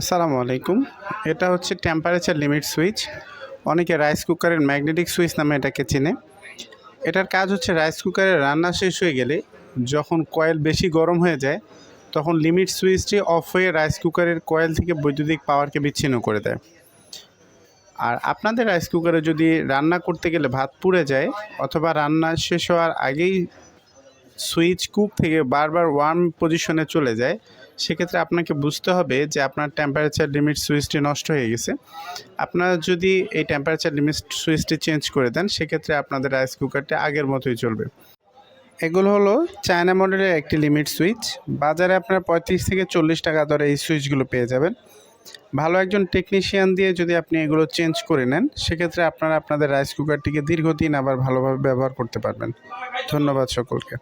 আসসালামু আলাইকুম এটা হচ্ছে টেম্পারেচার লিমিট সুইচ অনেকে রাইস কুকারের ম্যাগনেটিক সুইচ নামে এটাকে চেনে। এটার কাজ হচ্ছে রাইস কুকারে রান্না শেষ হয়ে গেলে যখন কয়েল বেশি গরম হয়ে যায়, তখন লিমিট সুইচটি অফ হয়ে রাইস কুকারের কয়েল থেকে বৈদ্যুতিক পাওয়ারকে বিচ্ছিন্ন করে দেয়। আর আপনাদের রাইস কুকারে যদি রান্না করতে গেলে ভাত পুড়ে যায়, অথবা রান্না শেষ হওয়ার আগেই সুইচ কুক থেকে বারবার ওয়ার্ম পজিশনে চলে যায়, সেক্ষেত্রে আপনাকে বুঝতে হবে যে আপনার টেম্পারেচার লিমিট সুইচটি নষ্ট হয়ে গেছে। আপনারা যদি এই টেম্পারেচার লিমিট সুইচটি চেঞ্জ করে দেন, সেক্ষেত্রে আপনাদের রাইস কুকারটি আগের মতোই চলবে। এগুলো হলো চায়না মডেলের একটি লিমিট সুইচ। বাজারে আপনার পঁয়ত্রিশ থেকে চল্লিশ টাকা দরে এই সুইচগুলো পেয়ে যাবেন। ভালো একজন টেকনিশিয়ান দিয়ে যদি আপনি এগুলো চেঞ্জ করে নেন, সেক্ষেত্রে আপনারা আপনাদের রাইস কুকারটিকে দীর্ঘদিন আবার ভালোভাবে ব্যবহার করতে পারবেন। ধন্যবাদ সকলকে।